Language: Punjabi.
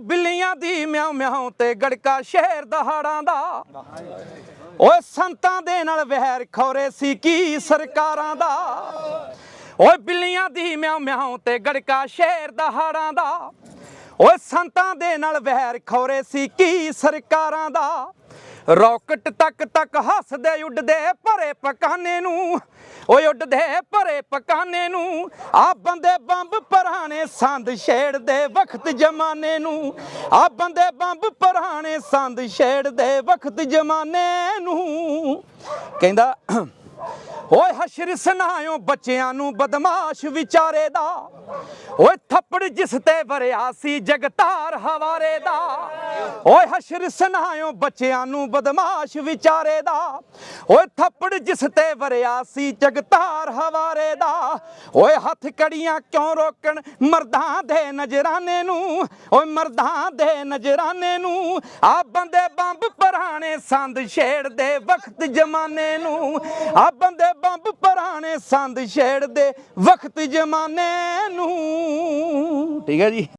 ਬਿੱਲੀਆਂ ਦੀ ਮਿਆਉ ਮਿਆਉ ਤੇ ਗੜਕਾ ਸ਼ਹਿਰ ਦਹਾੜਾਂ ਦਾ। ਓਏ ਸੰਤਾਂ ਦੇ ਨਾਲ ਵਹਿਰ ਖੌਰੇ ਸੀ ਕੀ ਸਰਕਾਰਾਂ ਦਾ। ਓਏ ਬਿੱਲੀਆਂ ਦੀ ਮਿਆਉ ਮਿਆਉ ਤੇ ਗੜਕਾ ਸ਼ਹਿਰ ਦਹਾੜਾਂ ਦਾ। ਓਏ ਸੰਤਾਂ ਦੇ ਨਾਲ ਵਹਿਰ ਖੋਰੇ ਸੀ ਕੀ ਸਰਕਾਰਾਂ ਦਾ। ਰੌਕਟ ਤੱਕ ਤੱਕ ਹੱਸਦੇ ਉੱਡਦੇ ਭਰੇ ਪਕਾਨੇ ਨੂੰ। ਓਏ ਉੱਡਦੇ ਭਰੇ ਪਕਾਨੇ ਨੂੰ। ਆ ਬੰਦੇ ਬੰਬ ਪਰਾਣੇ ਸੰਦ ਛੇੜਦੇ ਵਕਤ ਜਮਾਨੇ ਨੂੰ। ਆ ਬੰਦੇ ਬੰਬ ਪਰਾਣੇ ਸੰਦ ਛੇੜਦੇ ਵਕਤ ਜਮਾਨੇ ਨੂੰ। ਕਹਿੰਦਾ, ਓਏ ਹਸ਼ਰ ਸੁਨਾਇਓ ਬੱਚਿਆਂ ਨੂੰ ਬਦਮਾਸ਼ ਵਿਚਾਰੇ ਦਾ। ਓਏ ਥੱਪੜ ਜਿਸ ਤੇ ਵਰਿਆ ਸੀ ਜਗਤਾਰ ਹਵਾਰੇ ਦਾ। ਓਏ ਹਸ਼ਰ ਸਨਾਇਓ ਬੱਚਿਆਂ ਨੂੰ ਬਦਮਾਸ਼ ਵਿਚਾਰੇ ਦਾ। ਓਏ ਥੱਪੜ ਜਿਸ ਤੇ ਵਰਿਆ ਸੀ ਜਗਤਾਰ ਹਵਾਰੇ ਦਾ। ਓਏ ਹੱਥ ਕੜੀਆਂ ਕਿਉਂ ਰੋਕਣ ਮਰਦਾਂ ਦੇ ਨਜ਼ਰਾਨੇ ਨੂੰ? ਓਏ ਮਰਦਾਂ ਦੇ ਨਜ਼ਰਾਨੇ ਨੂੰ। ਆ ਬੰਦੇ ਬੰਬ ਪਰਾਣੇ ਸੰਦ ਛੇੜਦੇ ਵਕਤ ਜਮਾਨੇ ਨੂੰ। ਆ ਬੰਦੇ ਬੰਬ ਪਰਾਣੇ ਸੰਦ ਛੇੜਦੇ ਵਕਤ ਜਮਾਨੇ ਨੂੰ। ਠੀਕ ਹੈ ਜੀ?